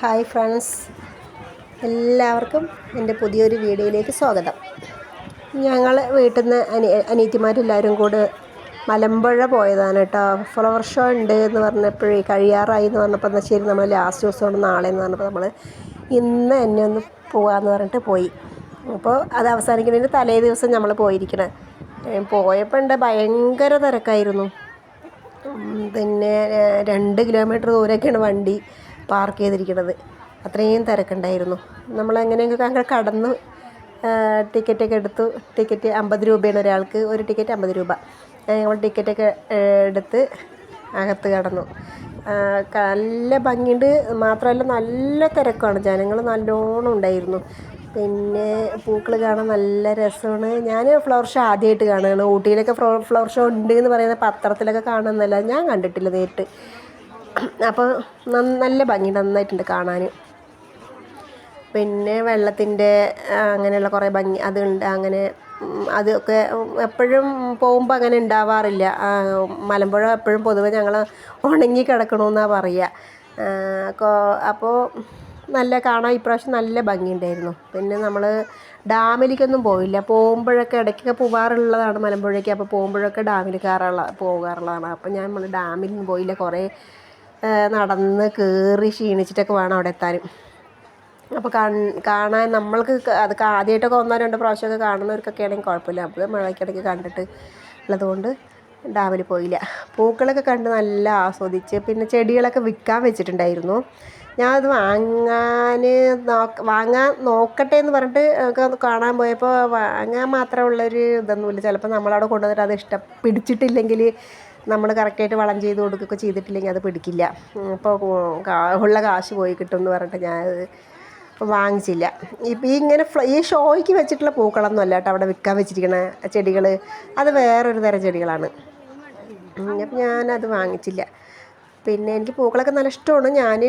Hi friends. എല്ലാവർക്കും എന്റെ പുതിയൊരു വീഡിയോയിലേക്ക് സ്വാഗതം. ഞങ്ങൾ വീട്ടിൽ നിന്ന് അനി അനിയത്തിമാരെല്ലാവരും കൂടെ മലമ്പുഴ പോയതാണ് കേട്ടോ. ഫ്ലവർ ഷോ ഉണ്ട് എന്ന് പറഞ്ഞപ്പോഴേ കഴിയാറായി എന്ന് പറഞ്ഞപ്പോൾ എന്നാൽ ശരി നമ്മൾ ലാസ്റ്റ് ദിവസമാണ് നാളെ എന്ന് പറഞ്ഞപ്പോൾ നമ്മൾ ഇന്ന് എന്നെ ഒന്ന് പോകാമെന്ന് പറഞ്ഞിട്ട് പോയി. അപ്പോൾ അത് അവസാനിക്കുന്നതിന് തലേ ദിവസം നമ്മൾ പോയിരിക്കണേ. പോയപ്പോൾ ഉണ്ട് ഭയങ്കര തിരക്കായിരുന്നു. പിന്നെ രണ്ട് കിലോമീറ്റർ ദൂരമൊക്കെയാണ് വണ്ടി പാർക്ക് ചെയ്തിരിക്കുന്നത് അത്രയും തിരക്കുണ്ടായിരുന്നു. നമ്മൾ എങ്ങനെയെങ്കിലും അങ്ങനെ കടന്ന് ടിക്കറ്റൊക്കെ എടുത്തു. ടിക്കറ്റ് അമ്പത് രൂപയാണ് ഒരാൾക്ക്. ഒരു ടിക്കറ്റ് അമ്പത് രൂപ. ഞങ്ങൾ ടിക്കറ്റൊക്കെ എടുത്ത് അകത്ത് കടന്നു. നല്ല ഭംഗിയുണ്ട്. മാത്രമല്ല നല്ല തിരക്കാണ്. ജനങ്ങൾ നല്ലോണം ഉണ്ടായിരുന്നു. പിന്നെ പൂക്കൾ കാണാൻ നല്ല രസമാണ്. ഞാൻ ഫ്ലവർ ഷോ ആദ്യമായിട്ട് കാണുകയാണ് ഊട്ടിയിലൊക്കെ ഫ്ലവർ ഷോ ഉണ്ട് എന്ന് പറയുന്ന പത്രത്തിലൊക്കെ കാണുന്നല്ല ഞാൻ കണ്ടിട്ടില്ല നേരിട്ട്. അപ്പോൾ നല്ല ഭംഗി നന്നായിട്ടുണ്ട് കാണാൻ പിന്നെ വെള്ളത്തിന്റെ അങ്ങനെയുള്ള കുറേ ഭംഗി അതുണ്ട് അങ്ങനെ അതൊക്കെ എപ്പോഴും പോകുമ്പോൾ അങ്ങനെ ഉണ്ടാവാറില്ല. മലമ്പുഴ എപ്പോഴും പൊതുവെ ഞങ്ങൾ ഉണങ്ങി കിടക്കണമെന്നാണ് പറയുക അപ്പോൾ നല്ല കാണാൻ ഇപ്രാവശ്യം നല്ല ഭംഗിയുണ്ടായിരുന്നു. പിന്നെ നമ്മൾ ഡാമിലേക്കൊന്നും പോയില്ല. പോകുമ്പോഴൊക്കെ ഇടയ്ക്കൊക്കെ പോകാറുള്ളതാണ് മലമ്പുഴയ്ക്ക്. അപ്പോൾ പോകുമ്പോഴൊക്കെ ഡാമിൽ കയറാറുള്ള പോകാറുള്ളതാണ്. അപ്പോൾ ഞാൻ നമ്മൾ ഡാമിലൊന്നും പോയില്ല. കുറേ നടന്ന് കയറി ക്ഷീണിച്ചിട്ടൊക്കെ വേണം അവിടെ എത്താനും. അപ്പോൾ കാണാൻ നമ്മൾക്ക് അത് ആദ്യമായിട്ടൊക്കെ ഒന്നോ രണ്ടോ പ്രാവശ്യമൊക്കെ കാണുന്നവർക്കൊക്കെ ആണെങ്കിൽ കുഴപ്പമില്ല. അപ്പോൾ മഴയ്ക്കിടയ്ക്ക് കണ്ടിട്ട് ഉള്ളതുകൊണ്ട് ഡാമിൽ പോയില്ല. പൂക്കളൊക്കെ കണ്ട് നല്ല ആസ്വദിച്ച്. പിന്നെ ചെടികളൊക്കെ വിൽക്കാൻ വെച്ചിട്ടുണ്ടായിരുന്നു. ഞാനത് വാങ്ങാൻ നോക്ക വാങ്ങാൻ നോക്കട്ടെ എന്ന് പറഞ്ഞിട്ട് കാണാൻ പോയപ്പോൾ വാങ്ങാൻ മാത്രമുള്ളൊരു ഇതൊന്നുമില്ല ചിലപ്പോൾ നമ്മളവിടെ കൊണ്ടുവന്നിട്ട് അത് ഇഷ്ടം പിടിച്ചിട്ടില്ലെങ്കിൽ നമ്മൾ കറക്റ്റായിട്ട് വളം ചെയ്ത് കൊടുക്കുകയൊക്കെ ചെയ്തിട്ടില്ലെങ്കിൽ അത് പിടിക്കില്ല. അപ്പോൾ ഉള്ള കാശ് പോയി കിട്ടും എന്ന് പറഞ്ഞിട്ട് അത് വാങ്ങിച്ചില്ല. ഇപ്പം ഈ ഇങ്ങനെ ഈ ഷോയ്ക്ക് വെച്ചിട്ടുള്ള പൂക്കളൊന്നും അല്ല കേട്ടോ അവിടെ വിൽക്കാൻ വെച്ചിരിക്കുന്ന ചെടികൾ അത് വേറൊരു തരം ചെടികളാണ്. അപ്പം ഞാനത് വാങ്ങിച്ചില്ല. പിന്നെ എനിക്ക് പൂക്കളൊക്കെ നല്ല ഇഷ്ടമാണ്. ഞാൻ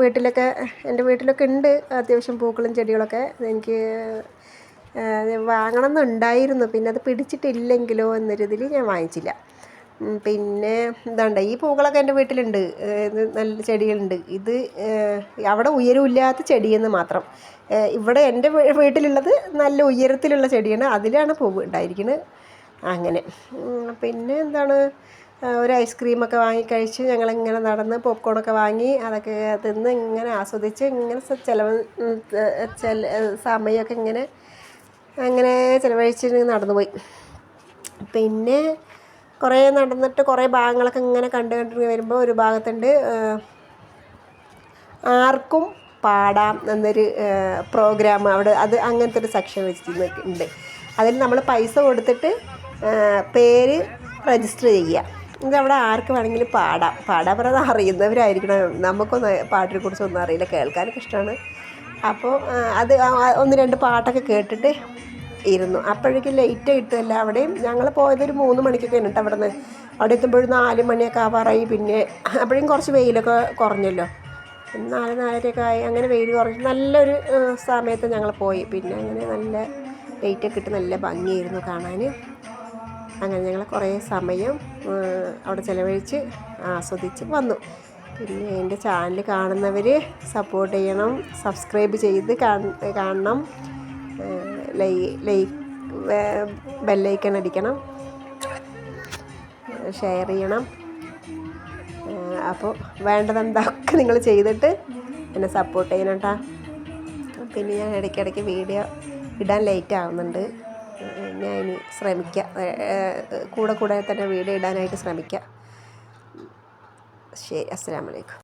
വീട്ടിലൊക്കെ എന്റെ വീട്ടിലൊക്കെ ഉണ്ട് അത്യാവശ്യം പൂക്കളും ചെടികളൊക്കെ. എനിക്ക് വാങ്ങണം എന്നുണ്ടായിരുന്നു പിന്നെ അത് പിടിച്ചിട്ടില്ലെങ്കിലോ എന്നൊരിതിൽ ഞാൻ വാങ്ങിച്ചില്ല. പിന്നെ എന്താണ്ട ഈ പൂക്കളൊക്കെ എന്റെ വീട്ടിലുണ്ട്. നല്ല ചെടികളുണ്ട്. ഇത് അവിടെ ഉയരമില്ലാത്ത ചെടിയെന്ന് മാത്രം. ഇവിടെ എന്റെ വീട്ടിലുള്ളത് നല്ല ഉയരത്തിലുള്ള ചെടിയാണ്. അതിലാണ് പൂവ് ഉണ്ടായിരിക്കുന്നത് അങ്ങനെ. പിന്നെ എന്താണ്? ഒരു ഐസ്ക്രീമൊക്കെ വാങ്ങി കഴിച്ച് ഞങ്ങളിങ്ങനെ നടന്ന് പോപ്കോണൊക്കെ വാങ്ങി അതൊക്കെ തിന്ന് ഇങ്ങനെ ആസ്വദിച്ച് ഇങ്ങനെ ചിലവ് സമയമൊക്കെ ഇങ്ങനെ അങ്ങനെ ചിലവഴിച്ച് നടന്നു പോയി. പിന്നെ കുറേ നടന്നിട്ട് കുറേ ഭാഗങ്ങളൊക്കെ ഇങ്ങനെ കണ്ട് കണ്ട് വരുമ്പോൾ ഒരു ഭാഗത്തുണ്ട് ആർക്കും പാടാം എന്നൊരു പ്രോഗ്രാം അവിടെ അത് അങ്ങനത്തെ ഒരു സെക്ഷൻ വെച്ചിട്ടുണ്ട് അതിൽ നമ്മൾ പൈസ കൊടുത്തിട്ട് പേര് രജിസ്റ്റർ ചെയ്യുക. ഇതവിടെ ആർക്ക് വേണമെങ്കിലും പാടാം. പാടാൻ പറയുന്നത് അറിയുന്നവരായിരിക്കണം. നമുക്കൊന്ന് പാട്ടിനെ കുറിച്ചൊന്നും അറിയില്ല. കേൾക്കാനൊക്കെ ഇഷ്ടമാണ്. അപ്പോൾ അത് ഒന്ന് രണ്ട് പാട്ടൊക്കെ കേട്ടിട്ട് ഇരുന്നു. അപ്പോഴേക്കും ലേറ്റ് കിട്ടുമല്ല അവിടെയും ഞങ്ങൾ പോയതൊരു മൂന്ന് മണിക്കൊക്കെ ഉണ്ട് അവിടെ നിന്ന് അവിടെ എത്തുമ്പോഴും നാല് മണിയൊക്കെ ആവാറായി. പിന്നെ അപ്പോഴും കുറച്ച് വെയിലൊക്കെ കുറഞ്ഞല്ലോ. നാല് നാലരയൊക്കെ ആയി. അങ്ങനെ വെയിൽ കുറഞ്ഞു നല്ലൊരു സമയത്ത് ഞങ്ങൾ പോയി. പിന്നെ അങ്ങനെ നല്ല ലൈറ്റൊക്കെ ഇട്ട് നല്ല ഭംഗിയായിരുന്നു കാണാൻ അങ്ങനെ ഞങ്ങൾ കുറേ സമയം അവിടെ ചിലവഴിച്ച് ആസ്വദിച്ച് വന്നു. പിന്നെ എന്റെ ചാനൽ കാണുന്നവർ സപ്പോർട്ട് ചെയ്യണം സബ്സ്ക്രൈബ് ചെയ്ത് കാണണം ലൈ ലൈക്ക് ബെല്ലൈക്കൺ അടിക്കണം ഷെയർ ചെയ്യണം. അപ്പോൾ വേണ്ടതെന്തൊക്കെ നിങ്ങൾ ചെയ്തിട്ട് എന്നെ സപ്പോർട്ട് ചെയ്യണം കേട്ടോ പിന്നെ ഞാൻ ഇടയ്ക്കിടയ്ക്ക് വീഡിയോ ഇടാൻ ലേറ്റ് ആവുന്നുണ്ട്. ഞാൻ ഇനി ശ്രമിക്കാം കൂടെ കൂടെ തന്നെ വീഡിയോ ഇടാനായിട്ട് ശ്രമിക്കാം. ശരി അസ്സാം വലൈക്കും